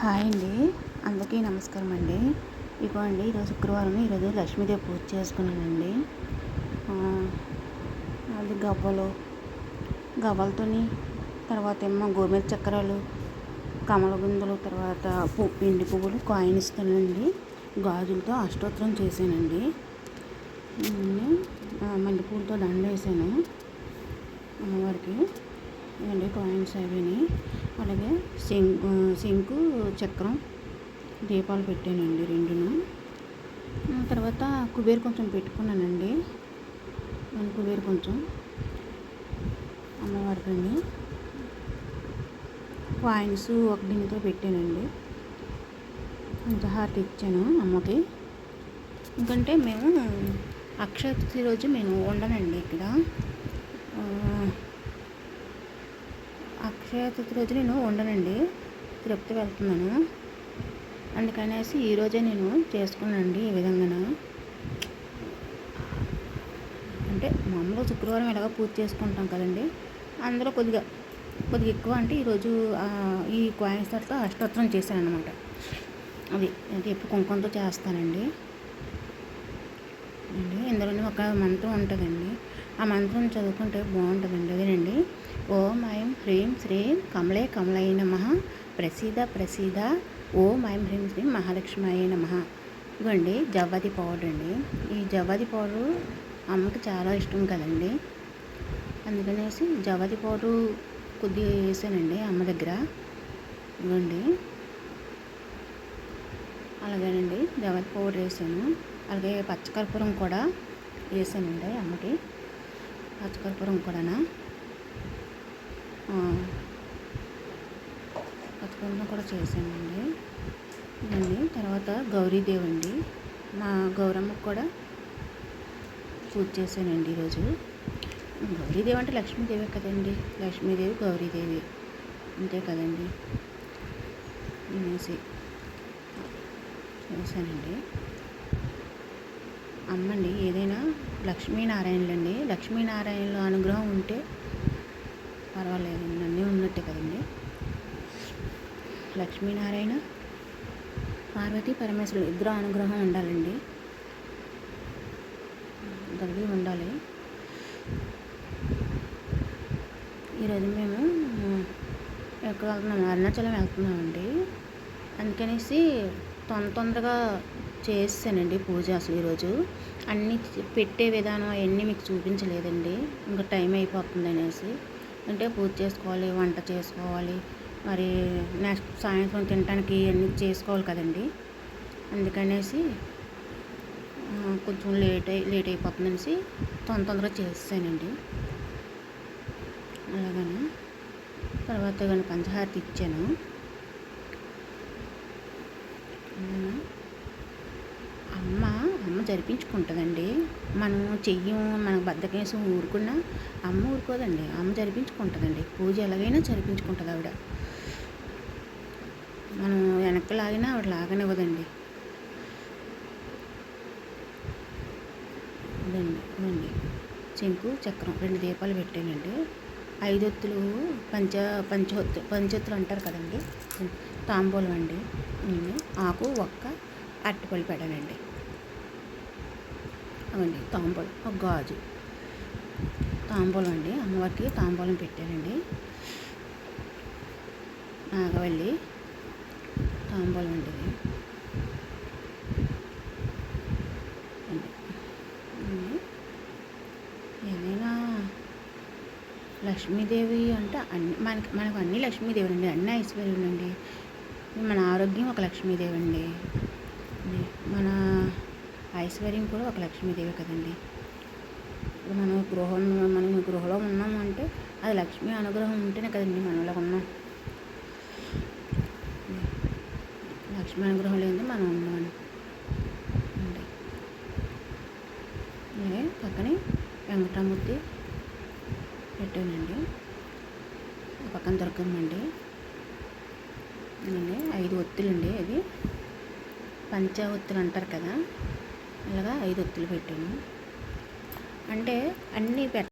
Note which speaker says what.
Speaker 1: Hi అండి. అందరికీ నమస్కారం అండి. ఇగో అండి ఈరోజు శుక్రవారం ఈరోజు లక్ష్మీదేవి పూజ చేసుకున్నానండి. అది గవ్వలు గవ్వలతోని తర్వాత ఏమో గోమేర చక్రాలు కమల బిందులు తర్వాత పువ్వు పిండి పువ్వులు కాయిన్ ఇస్తానండి. గాజులతో అష్టోత్తరం చేశానండి. మల్లెపూలతో దండ వేసాను అమ్మవారికి. అండి కాయిన్స్ అవిని. అలాగే సింక్ సింకు చక్రం దీపాలు పెట్టానండి రెండును. తర్వాత కుబేరు కొంచెం పెట్టుకున్నానండి. కుబేరు కొంచెం అమ్మవారికి కాయిన్స్ ఒక దీనితో పెట్టానండి. కొంచెం హార్ట్ ఇచ్చాను అమ్మకి. ఎందుకంటే మేము అక్షయ రోజు మేము ఉండనండి ఇక్కడ. అక్షయ రోజు నేను ఉండనండి. తిరుపతి వెళ్తున్నాను. అందుకనేసి ఈరోజే నేను చేసుకున్నానండి ఈ విధంగా అంటే మామూలుగా శుక్రవారం ఎలాగో పూజ చేసుకుంటాం కదండి. అందులో కొద్దిగా కొద్దిగా ఎక్కువ అంటే ఈరోజు ఈ కాయిన్స్ తర్వాత అష్టోత్తరం చేశాను అనమాట అది అంటే ఎప్పుడు కుంకుమతో చేస్తానండి. అండి ఇందులోనే ఒక మంత్రం ఉంటుందండి. ఆ మంత్రం చదువుకుంటే బాగుంటుందండి అదేనండి? ఓం ఐం హ్రీం శ్రీం కమలే కమలయ నమ ప్రసీద ప్రసీద ఓం ఐం హ్రీం శ్రీం మహాలక్ష్మి నమ. ఇవ్వండి జవ్వది పౌడర్ అండి ఈ జవ్వది పౌడర్ అమ్మకి చాలా ఇష్టం కదండి. అందుకనేసి జవ్వది పౌడర్ కొద్దిగా వేసానండి అమ్మ దగ్గర. ఇవ్వండి అలాగేనండి జవ్వది పౌడర్ వేసాను. అలాగే పచ్చకర్పూరం కూడా వేసానండి అమ్మకి. పచ్చకర్పూరం కూడానా? పచ్చకర్పూరం కూడా చేసామండి ఇదండి. తర్వాత గౌరీదేవి అండి మా గౌరమ్మకు కూడా పూజ చేశానండి ఈరోజు. గౌరీదేవి అంటే లక్ష్మీదేవి కదండి. లక్ష్మీదేవి గౌరీదేవి అంతే కదండి. అనేసి చేశానండి. అమ్మండి ఏదైనా లక్ష్మీనారాయణలండి. లక్ష్మీనారాయణలో అనుగ్రహం ఉంటే పర్వాలేదు అన్నీ ఉన్నట్టే కదండి. లక్ష్మీనారాయణ పార్వతి పరమేశ్వరుడు ఇద్దరు అనుగ్రహం ఉండాలండి. కలిగి ఉండాలి. ఈరోజు మేము ఎక్కడ వెళ్తున్నాం? అరుణాచలం వెళ్తున్నామండి. అందుకనేసి తొందర తొందరగా చేసానండి పూజ అసలు ఈరోజు అన్నీ పెట్టే విధానం అవన్నీ మీకు చూపించలేదండి. ఇంకా టైం అయిపోతుంది అనేసి. అంటే పూజ చేసుకోవాలి వంట చేసుకోవాలి. మరి నెక్స్ట్ సాయంత్రం తినడానికి అన్నీ చేసుకోవాలి కదండి. అందుకనేసి కొంచెం లేట్ అయి లేట్ అయిపోతుంది అనేసి తొందర తొందరగా చేసానండి అలాగని తర్వాత కానీ పంచహారతి ఇచ్చాను. జరిపించుకుంటుందండి. మనం చెయ్యం మనకు బద్దకేసి ఊరుకున్నా అమ్మ ఊరుకోదండి. అమ్మ జరిపించుకుంటుందండి. పూజ ఎలాగైనా జరిపించుకుంటుంది ఆవిడ. మనం వెనక్కి లాగినా ఆవిడ లాగనివ్వదండి. ఇదండి ఇదండి. చెంకు చక్రం రెండు దీపాలు పెట్టానండి. ఐదొత్తులు పంచ పంచొత్తు పంచొత్తులు అంటారు కదండి. తాంబూలం అండి. ఆకు ఒక్క అరటిపళ్ళు పెట్టానండి. అవండి తాంబూలం. ఒక గాజు. తాంబూలం అండి అమ్మవారికి తాంబూలం పెట్టానండి. నాగవల్లి తాంబూలం అండి ఏదైనా లక్ష్మీదేవి అంటే అన్ని మనకి మనకు అన్ని లక్ష్మీదేవి అండి అన్ని ఐశ్వర్యులు అండి మన ఆరోగ్యం ఒక లక్ష్మీదేవి అండి మన ఐశ్వర్యం కూడా ఒక లక్ష్మీదేవి కదండి. మనం గృహం మనం గృహలో ఉన్నామంటే అది లక్ష్మీ అనుగ్రహం ఉంటేనే కదండి మనలో ఉన్నాం. లక్ష్మీ అనుగ్రహం లేదు మనం ఉన్నాం. అలాగే పక్కనే వెంకటమూర్తి పెట్టానండి. పక్కన దొరకమండి అండి ఐదు ఒత్తులండి అది పంచ ఒత్తులు అంటారు కదా. ఇలాగా ఐదు ఒత్తులు పెట్టాను. అంటే అన్నీ పెట్ట